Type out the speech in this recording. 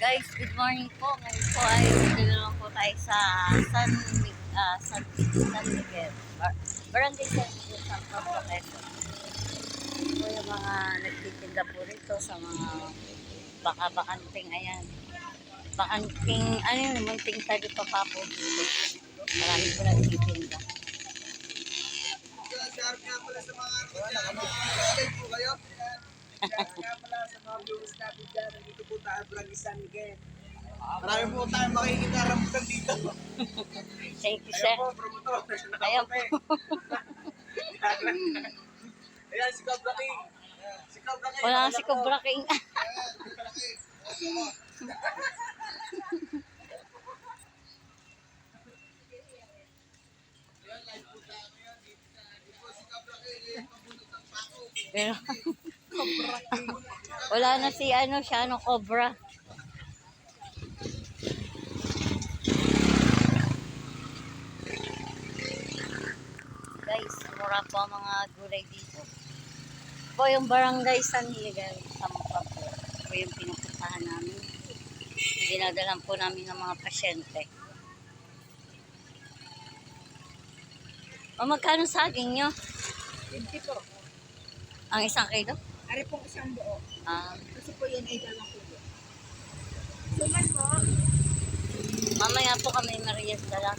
Guys, good morning po. Ngayon po ay naman po tayo sa San, uh, San, San Miguel. Bar Barangay San Miguel, San Pablo, Quezon. Ito yung mga nagtitinda po rito sa mga baka-bakanting, ayan. Bakanting, ano yun, munting tali pa pa po dito. Marami po nagtitinda. Share nga sa mga dyan. Nandito po tayo, Barangay San Miguel. Marami po tayo makikita rambutan dito. Thank you, Ayan sir. po, promotor. Ayan po. Ayan, si Cobra King. Si Cobra King. Wala si Cobra King. Pero, wala na si ano, siya ano, Cobra. Guys, mura po ang mga gulay dito. Po yung barangay San Miguel, Sampa po. Po yung pinupuntahan namin. Dinadalan po namin ng mga pasyente. O magkano saging nyo? 50 po. Ang isang kilo? Ari pong isang buo. Ah, Kasi po yan ay dalawang kilo. Suman po. mamaya po kami merienda lang.